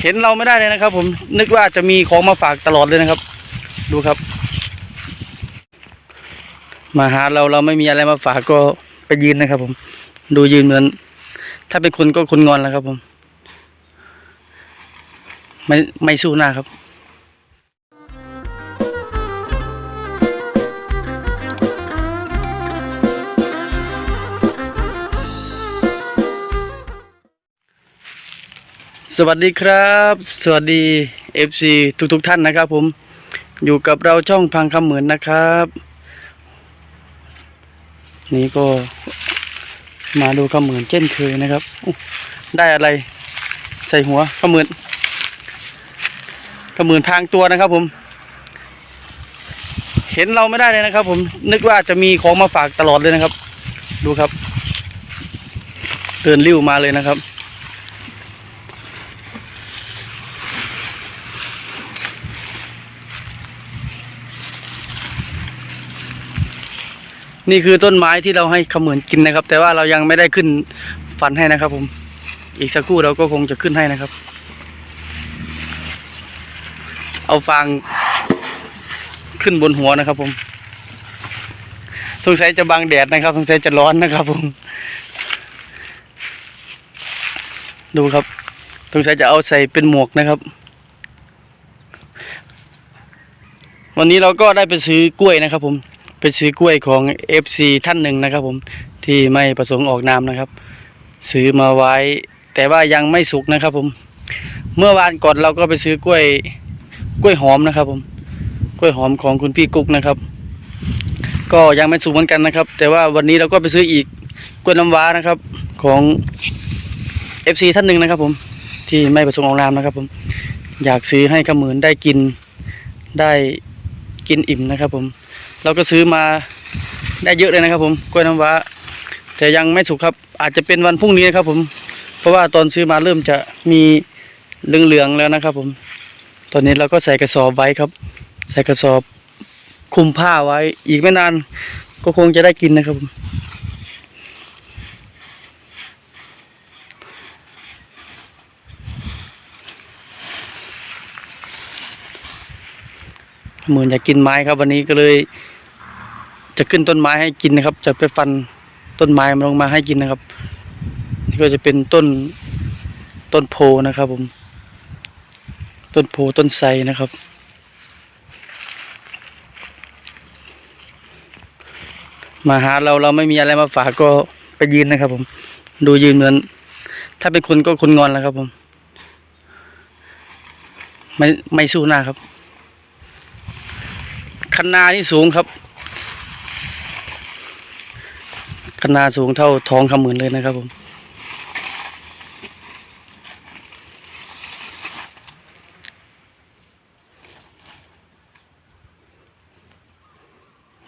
เห็นเราไม่ได้เลยนะครับ ผมนึกว่าจะมีของมาฝากตลอดเลยนะครับ ดูครับ มาหาเราเราไม่มีอะไรมาฝากก็ไปยืนนะครับ ผม ดูยืนเหมือน ถ้าเป็นคนก็คนงอนแล้วครับ ผม ไม่ไม่สู้หน้าครับ สวัสดีครับ สวัสดี FC ทุกทุกท่านนะครับผมอยู่กับเราช่องพังคำเหมือนนะครับ นี่ก็มาดูคำเหมือนเช่นเคยนะครับ ได้อะไรใส่หัวคำเหมือนคำเหมือนพางตัวนะครับผม เห็นเราไม่ได้เลยนะครับ ผมนึกว่าจะมีของมาฝากตลอดเลยนะครับ ดูครับเดินริ้วมาเลยนะครับ นี่คือต้นไม้ที่เราให้ขมือนกินนะครับ แต่ว่าเรายังไม่ได้ขึ้นฟันให้นะครับ ผม อีกสักครู่เราก็คงจะขึ้นให้นะครับ เอาฟางขึ้นบนหัวนะครับ ผมสงสัยจะบังแดดนะครับสงสัยจะร้อนนะครับ ผม ดูครับสงสัยจะเอาใส่เป็นหมวกนะครับ วันนี้เราก็ได้ไปซื้อกล้วยนะครับ ผม ไปซื้อกล้วยของ FC ท่านหนึ่งนะครับ ผมที่ไม่ประสงค์ออกนามนะครับ ซื้อมาไว้ แต่ว่ายังไม่สุกนะครับ ผม เมื่อวานก่อนเราก็ไปซื้อกล้วยกล้วยหอมนะครับ ผมกล้วยหอมของคุณพี่กุ๊กนะครับ ก็ยังไม่สุกเหมือนกันนะครับ แต่ว่าวันนี้เราก็ไปซื้ออีกกล้วยน้ำว้านะครับของ FC ท่านหนึ่งนะครับ ผมที่ไม่ประสงค์ออกนามนะครับ ผมอยากซื้อให้ขมือนได้กินได้กินอิ่มนะครับ ผม เราก็ซื้อมาได้เยอะเลยนะครับ ผมกล้วยน้ำว้า แต่ยังไม่สุกครับ อาจจะเป็นวันพรุ่งนี้นะครับ ผม เพราะว่าตอนซื้อมาเริ่มจะมีเหลืองๆแล้วนะครับ ผม ตอนนี้เราก็ใส่กระสอบไว้ครับ ใส่กระสอบคุมผ้าไว้ อีกไม่นานก็คงจะได้กินนะครับผมเหมือนอยากกินไม้ครับ วันนี้ก็เลย จะขึ้นต้นไม้ให้กินนะครับ จะไปฟันต้นไม้มันลงมาให้กินนะครับ นี่ก็จะเป็นต้นต้นโพนะครับผม ต้นโพต้นไทรนะครับ มาหาเราเราไม่มีอะไรมาฝากก็ไปยืนนะครับ ผม ดูยืนเหมือน ถ้าเป็นคนก็คนงอนแล้วครับ ผม ไม่ไม่สู้หน้าครับคันนานี่สูงครับ คันนาสูงเท่าท้องคำหมื่นเลยนะครับผม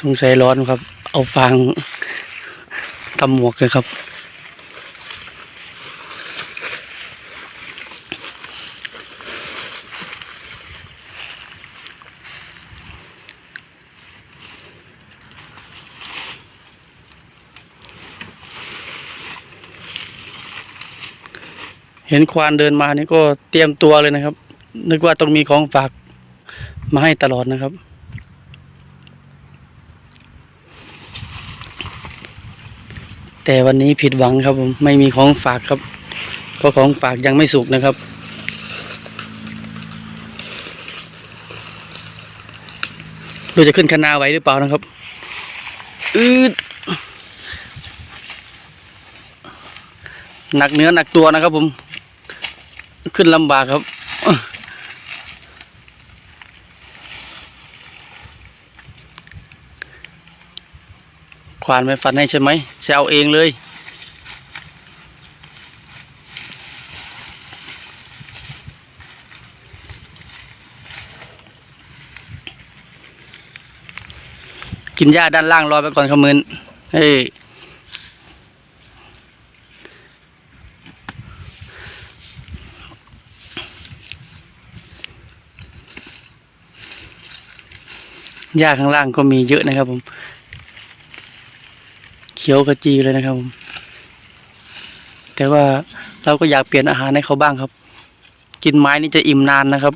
สงสัยร้อนครับ เอาฟางทำหมวกเลยครับ เห็นควานเดินมานี่ก็เตรียมตัวเลยนะครับ นึกว่าต้องมีของฝากมาให้ตลอดนะครับ แต่วันนี้ผิดหวังครับผมไม่มีของฝากครับเพราะของฝากยังไม่สุกนะครับดูจะขึ้นคณาไหวหรือเปล่านะครับ อืดหนักเนื้อหนักตัวนะครับผม ขึ้นลำบากครับควานไม่ฟันให้ใช่ไหมจะเอาเองเลย กินหญ้าด้านล่างรอไปก่อนขมืนเฮ้ หญ้าข้างล่างก็มีเยอะนะครับ ผม เขียวกระจีเลยนะครับ ผม แต่ว่าเราก็อยากเปลี่ยนอาหารให้เขาบ้างครับ กินไม้นี่จะอิ่มนานนะครับ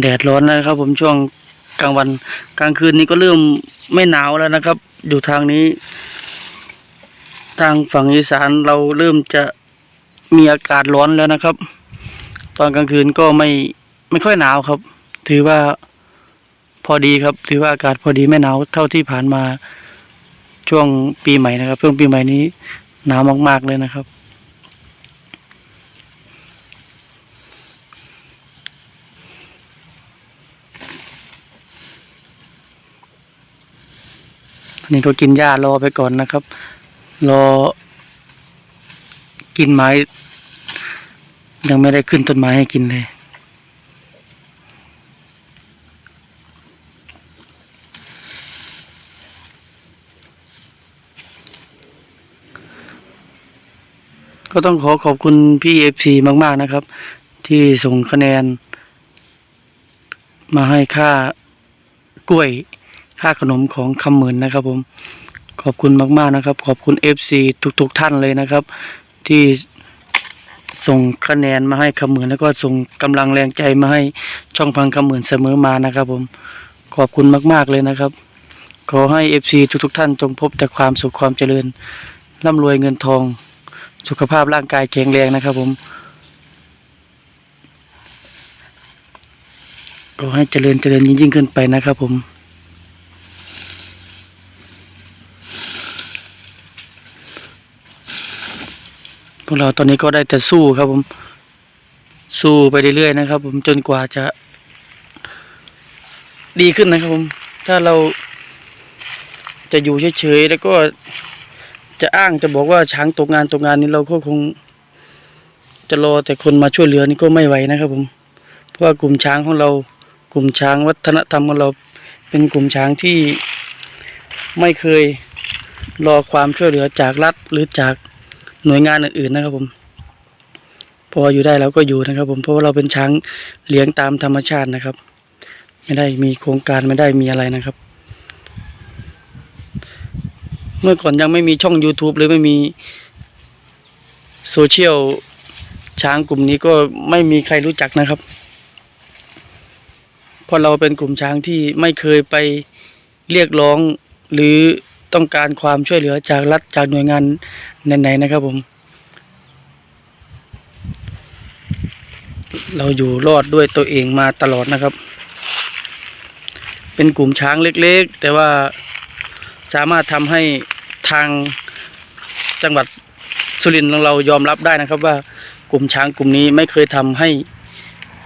แดดร้อนแล้วนะครับ ผมช่วงกลางวันกลางคืนนี้ก็เริ่มไม่หนาวแล้วนะครับ อยู่ทางนี้ ทางฝั่งอีสานเราเริ่มจะมีอากาศร้อนแล้วนะครับ ตอนกลางคืนก็ไม่ไม่ค่อยหนาวครับ ถือว่าพอดีครับ ถือว่าอากาศพอดีไม่หนาวเท่าที่ผ่านมาช่วงปีใหม่นะครับช่วงปีใหม่นี้หนาวมาก ๆเลยนะครับ นี่ก็กินหญ้ารอไปก่อนนะครับ รอ กินไม้ ยังไม่ได้ขึ้นต้นไม้ให้กินเลยก็ต้องขอขอบคุณพี่เอฟซีมาก ๆ นะครับ ที่ส่งคะแนน มาให้ค่ากล้วย ค่าขนมของคำหมื่นนะครับ ผม ขอบคุณมากๆนะครับ ขอบคุณ FC ทุกๆท่านเลยนะครับ ที่ส่งคะแนนมาให้คำหมื่นแล้วก็ส่งกำลังแรงใจมาให้ช่องพังคำหมื่นเสมอมานะครับ ผมขอบคุณมาก ๆเลยนะครับ ขอให้ FC ทุกๆท่านจงพบแต่ความสุขความเจริญร่ำรวยเงินทอง สุขภาพร่างกายแข็งแรงนะครับ ผมขอให้เจริญเจริญยิ่งๆขึ้นไปนะครับ ผม พวกเราตอนนี้ก็ได้แต่สู้ครับผม สู้ไปเรื่อยๆนะครับ ผมจนกว่าจะ ดีขึ้นนะครับผม ถ้าเราจะอยู่เฉยๆแล้วก็จะอ้างจะบอกว่าช้างตกงานตกงานนี้เราก็คง จะรอแต่คนมาช่วยเหลือนี่ก็ไม่ไหวนะครับ ผม เพราะว่ากลุ่มช้างของเรา กลุ่มช้างวัฒนธรรมของเราเป็นกลุ่มช้างที่ไม่เคยรอความช่วยเหลือจากรัฐหรือจาก หน่วยงานอื่นๆนะครับผม พออยู่ได้เราก็อยู่นะครับ ผมเพราะว่าเราเป็นช้างเลี้ยงตามธรรมชาตินะครับ ไม่ได้มีโครงการไม่ได้มีอะไรนะครับ เมื่อก่อนยังไม่มีช่อง YouTube หรือไม่มีโซเชียลช้างกลุ่มนี้ก็ไม่มีใครรู้จักนะครับเพราะเราเป็นกลุ่มช้างที่ไม่เคยไปเรียกร้องหรือ ต้องการความช่วยเหลือจากรัฐจากหน่วยงานไหนๆนะครับผม เราอยู่รอดด้วยตัวเองมาตลอดนะครับ เป็นกลุ่มช้างเล็กๆ แต่ว่าสามารถทำให้ทางจังหวัดสุรินทร์ของเรายอมรับได้นะครับ ว่ากลุ่มช้างกลุ่มนี้ไม่เคยทำให้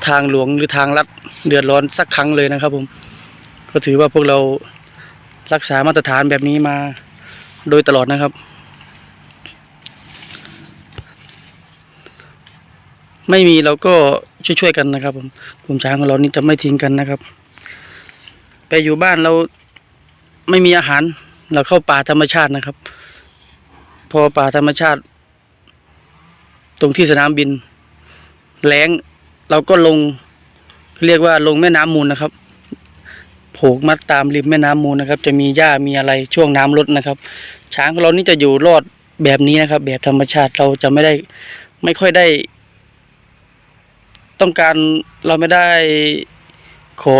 ทางหลวงหรือทางรัฐเดือดร้อนสักครั้งเลยนะครับผม ก็ถือว่าพวกเรา รักษามาตรฐานแบบนี้มาโดยตลอดนะครับ ไม่มีเราก็ช่วยๆกันนะครับ ผมกลุ่มช้างของเรานี่จะไม่ทิ้งกันนะครับ ไปอยู่บ้านเราไม่มีอาหาร เราเข้าป่าธรรมชาตินะครับ พอป่าธรรมชาติ ตรงที่สนามบินแหลงเราก็ลง เรียกว่าลงแม่น้ำมูลนะครับ ผูกมัดตามริมแม่น้ำมูลนะครับ จะมีหญ้ามีอะไรช่วงน้ำลดนะครับ ช้างของเรานี่จะอยู่รอดแบบนี้นะครับ แบบธรรมชาติเราจะไม่ได้ไม่ค่อยได้ ต้องการเราไม่ได้ขอ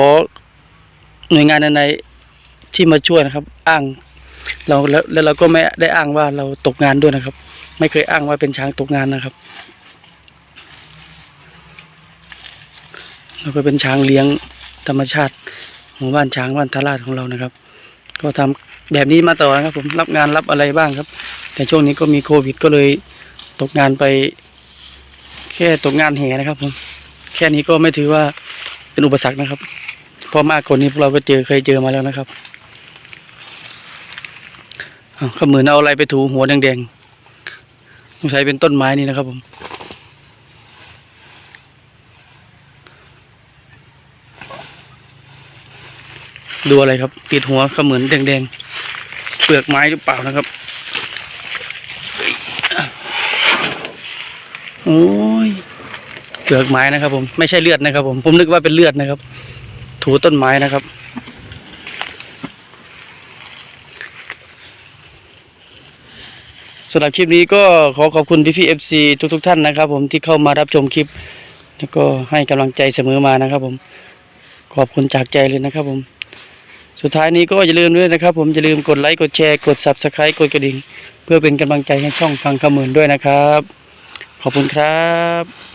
หน่วยงานใดๆที่มาช่วยนะครับ อ้างเราแล้วแล้วเราก็ไม่ได้อ้างว่าเราตกงานด้วยนะครับ ไม่เคยอ้างว่าเป็นช้างตกงานนะครับเราก็เป็นช้างเลี้ยงธรรมชาติ หมู่บ้านช้างบ้านทาราชของเรานะครับ ก็ทำแบบนี้มาตลอนะครับ ผมรับงานรับอะไรบ้างครับ แต่ช่วงนี้ก็มีโควิดก็เลยตกงานไป แค่ตกงานแห่นะครับผมแค่นี้ก็ไม่ถือว่าเป็นอุปสรรคนะครับเพราะมากกว่านี้พวกเราก็เจอเคยเจอมาแล้วนะครับอ้าวขมือนเอาอะไรไปถูหัวแดงๆสงสัยเป็นต้นไม้นี่นะครับผม ดูอะไรครับ ติดหัวเขมือนแดงๆ เปลือกไม้หรือเปล่านะครับ โอ้ย เปลือกไม้นะครับผม ไม่ใช่เลือดนะครับ ผม ผมนึกว่าเป็นเลือดนะครับ ถูต้นไม้นะครับ สำหรับคลิปนี้ก็ขอขอบคุณพี่พี่เอฟซีทุกๆท่านนะครับ ผมที่เข้ามารับชมคลิป แล้วก็ให้กำลังใจเสมอมานะครับ ผม ขอบคุณจากใจเลยนะครับผม สุดท้ายนี้ก็อย่าลืมด้วยนะครับ ผมอย่าลืมกดไลค์กดแชร์กด subscribe กดกระดิ่ง เพื่อเป็นกำลังใจให้ช่องฟังคำเหมือนด้วยนะครับ ขอบคุณครับ